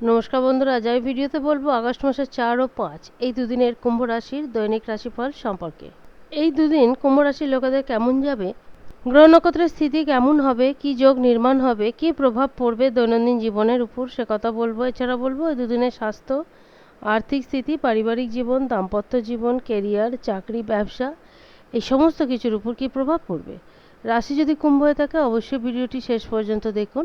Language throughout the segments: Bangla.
নমস্কার বন্ধুরা, আজ আমি ভিডিওতে বলব আগস্ট মাসের চার ও পাঁচ, এই দুদিনের কুম্ভ রাশির দৈনিক রাশিফল সম্পর্কে। এই দুদিন কুম্ভ রাশির লোকেদের কেমন যাবে, গ্রহ নক্ষত্রের স্থিতি কেমন হবে, কি যোগ নির্মাণ হবে, কি প্রভাব পড়বে দৈনন্দিন জীবনের উপর, সে কথা বলব। এছাড়া বলব, এই দুদিনের স্বাস্থ্য, আর্থিক স্থিতি, পারিবারিক জীবন, দাম্পত্য জীবন, কেরিয়ার, চাকরি, ব্যবসা, এই সমস্ত কিছুর উপর কি প্রভাব পড়বে? রাশি যদি কুম্ভ হয়ে থাকে, অবশ্যই ভিডিওটি শেষ পর্যন্ত দেখুন।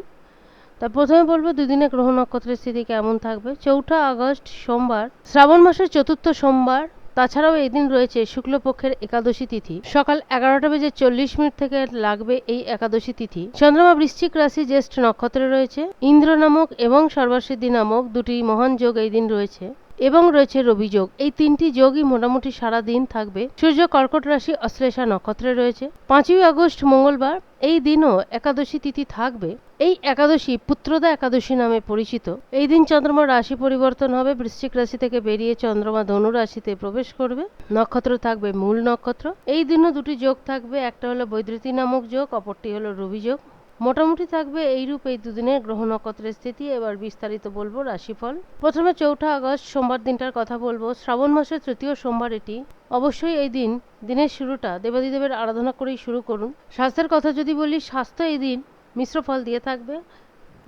তা প্রথমে বলব দুদিনে গ্রহ নক্ষত্রের স্থিতি কেমন থাকবে? চৌঠা আগস্ট, সোমবার। শ্রাবণ মাসের চতুর্থ সোমবার, তাছাড়াও এই দিন রয়েছে শুক্লপক্ষের একাদশী তিথি। সকাল এগারোটা বেজে চল্লিশ মিনিট থেকে লাগবে এই একাদশী তিথি। চন্দ্রমা বৃশ্চিক রাশি জ্যেষ্ঠ নক্ষত্রে রয়েছে। ইন্দ্র নামক এবং সর্বসিদ্ধি নামক দুটি মহান যোগ এই দিন রয়েছে। এবং রয়েছে রবি যোগ এই তিনটি যোগই মোটামুটি সারা দিন থাকবে। সূর্য, কর্কট রাশি, অশ্লেষা নক্ষত্রে রয়েছে। পাঁচই আগস্ট, মঙ্গলবার, এই দিনও একাদশী তিথি থাকবে। এই একাদশী পুত্রদা একাদশী নামে পরিচিত। এই দিন চন্দ্রমা রাশি পরিবর্তন হবে। বৃশ্চিক রাশি থেকে বেরিয়ে চন্দ্রমা ধনু রাশিতে প্রবেশ করবে। নক্ষত্র থাকবে মূল নক্ষত্র। এই দিনও দুটি যোগ থাকবে। একটা হলো বৈদ্যুতি নামক যোগ, অপরটি হলো রবি যোগ। মোটামুটি থাকবে এইরূপ এই দুদিনের গ্রহ নক্ষত্রের স্থিতি। এবার বিস্তারিত বলব রাশিফল। প্রথমে চৌঠা আগস্ট, সোমবার দিনটার কথা বলব। শ্রাবণ মাসের তৃতীয় সোমবার এটি। অবশ্যই এই দিন, দিনের শুরুটা দেবাদিদেবের আরাধনা করেই শুরু করুন। স্বাস্থ্যের কথা যদি বলি, স্বাস্থ্য এই দিন মিশ্র ফল দিয়ে থাকবে।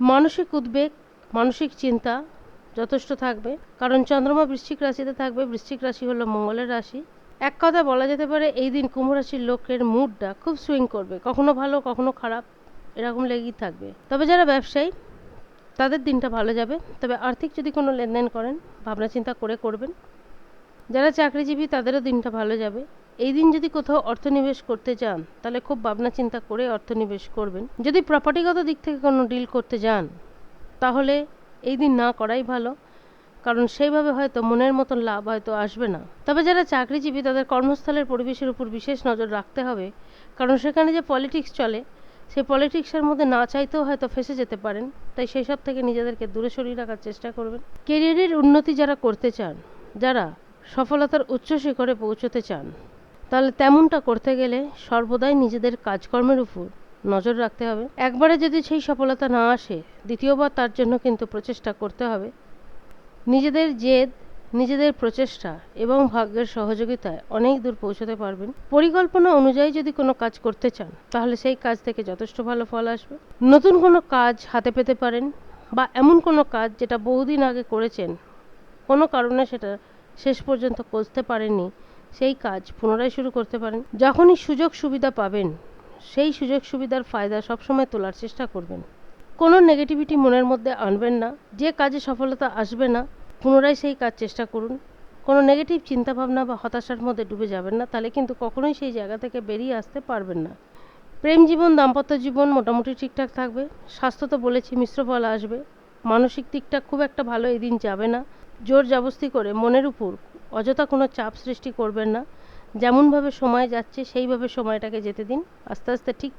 মানসিক উদ্বেগ, মানসিক চিন্তা যথেষ্ট থাকবে। কারণ চন্দ্রমা বৃশ্চিক রাশিতে থাকবে। বৃশ্চিক রাশি হলো মঙ্গলের রাশি। এক কথা বলা যেতে পারে, এই দিন কুম্ভ রাশির লোকের মুডটা খুব সুইং করবে। কখনো ভালো, কখনো খারাপ। এরকম লেগেই থাকবে। তবে যারা ব্যবসায়ী, তাদের দিনটা ভালো যাবে। তবে আর্থিক যদি কোনো লেনদেন করেন, ভাবনা চিন্তা করে করবেন। যারা চাকরিজীবী, তাদেরও দিনটা ভালো যাবে। এই দিন যদি কোথাও অর্থ নিবেশ করতে চান, তাহলে খুব ভাবনা চিন্তা করে অর্থ নিবেশ করবেন। যদি প্রপার্টিগত দিক থেকে কোনো ডিল করতে যান, তাহলে এই দিন না করাই ভালো। কারণ সেইভাবে হয়তো মনের মতন লাভ হয়তো আসবে না। তবে যারা চাকরিজীবী, তাদের কর্মস্থলের পরিবেশের উপর বিশেষ নজর রাখতে হবে। কারণ সেখানে যে পলিটিক্স চলে সেই পলিটিক্সের মধ্যে না চাইতেও হয়তো ফেসে যেতে পারেন, তাই সেই সব থেকে নিজেদেরকে দূরে সরিয়ে রাখার চেষ্টা করবেন। কেরিয়ারের উন্নতি যারা করতে চান, যারা সফলতার উচ্চ শিখরে পৌঁছতে চান, তাহলে তেমনটা করতে গেলে সর্বদাই নিজেদের কাজকর্মের উপর নজর রাখতে হবে। একবারে যদি সেই সফলতা না আসে, দ্বিতীয়বার তার জন্য কিন্তু প্রচেষ্টা করতে হবে। নিজেদের জেদ নিজেদের প্রচেষ্টা এবং ভাগ্যের সহযোগিতায় অনেক দূর পৌঁছতে পারবেন। পরিকল্পনা অনুযায়ী যদি কোনো কাজ করতে চান, তাহলে সেই কাজ থেকে যথেষ্ট ভালো ফল আসবে। নতুন কোনো কাজ হাতে পেতে পারেন বা এমন কোনো কাজ যেটা বহুদিন আগে করেছেন, কোনো কারণে সেটা শেষ পর্যন্ত করতে পারেননি, সেই কাজ পুনরায় শুরু করতে পারেন। যখনই সুযোগ সুবিধা পাবেন, সেই সুযোগ সুবিধার ফায়দা সবসময় তোলার চেষ্টা করবেন। কোনো নেগেটিভিটি মনের মধ্যে আনবেন না। যে কাজে সফলতা আসবে না পুনরায় সেই কাজ চেষ্টা করুন। কোনো নেগেটিভ চিন্তাভাবনা বা হতাশার মধ্যে ডুবে যাবেন না, তাহলে কিন্তু কখনোই সেই জায়গা থেকে বেরিয়ে আসতে পারবেন না। প্রেম জীবন, দাম্পত্য জীবন মোটামুটি ঠিকঠাক থাকবে। স্বাস্থ্য তো বলেছি, মিশ্র ফল আসবে। মানসিক দিকটা খুব একটা ভালো এই দিন যাবে না। জোর জবস্তি করে মনের উপর অযথা কোনো চাপ সৃষ্টি করবেন না। যেমনভাবে সময় যাচ্ছে, সেইভাবে সময়টাকে যেতে দিন। আস্তে আস্তে ঠিক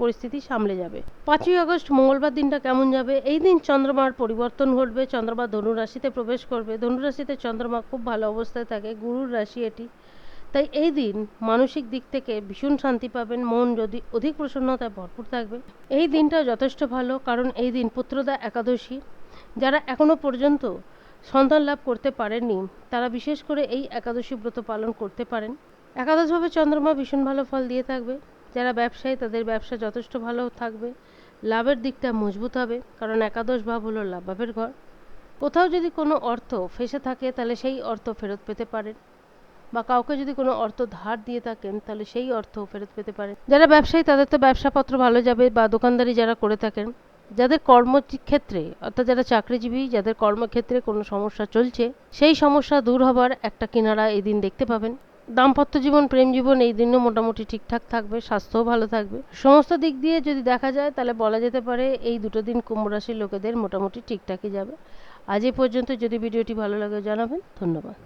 পরিস্থিতি সামলে যাবে। পাঁচই আগস্ট, মঙ্গলবার দিনটা কেমন যাবে? এই দিন চন্দ্রমার পরিবর্তন ঘটবে, চন্দ্রমা ধনু রাশিতে প্রবেশ করবে। ধনু রাশিতে চন্দ্রমা খুব ভালো অবস্থায় থাকে, গুরুর রাশি এটি। তাই এই দিন মানসিক দিক থেকে ভীষণ শান্তি পাবেন, মন যদি অধিক প্রসন্নতায় ভরপুর থাকবে। এই দিনটা যথেষ্ট ভালো, কারণ এই দিন পুত্রদা একাদশী। যারা এখনও পর্যন্ত সন্তান লাভ করতে পারেননি, তারা বিশেষ করে এই একাদশী ব্রত পালন করতে পারেন। একাদশভাবে চন্দ্রমা ভীষণ ভালো ফল দিয়ে থাকবে। যারা ব্যবসায়ী, তাদের ব্যবসা যথেষ্ট ভালো থাকবে। লাভের দিকটা মজবুত হবে, কারণ একাদশ ভাব হলো লাভের ঘর। কোথাও যদি কোনো অর্থ ফেসে থাকে, তাহলে সেই অর্থ ফেরত পেতে পারেন। বা কাউকে যদি কোনো অর্থ ধার দিয়ে থাকেন, তাহলে সেই অর্থ ফেরত পেতে পারেন। যারা ব্যবসায়ী, তাদের তো ব্যবসাপত্র ভালো যাবে বা দোকানদারি যারা করে থাকেন, যাদের কর্মক্ষেত্রে, অর্থাৎ যারা চাকরিজীবী, যাদের কর্মক্ষেত্রে কোনো সমস্যা চলছে, সেই সমস্যা দূর হবার একটা কিনারা এদিন দেখতে পাবেন। দাম্পত্য জীবন, প্রেম জীবন এই দিনও মোটামুটি ঠিকঠাক থাকবে, স্বাস্থ্যও ভালো থাকবে। সমস্ত দিক দিয়ে যদি দেখা যায়, তাহলে বলা যেতে পারে এই দুটো দিন কুম্ভ রাশির লোকেদের মোটামুটি ঠিকঠাকই যাবে। আজ এ পর্যন্ত যদি ভিডিওটি ভালো লাগে জানাবেন, ধন্যবাদ।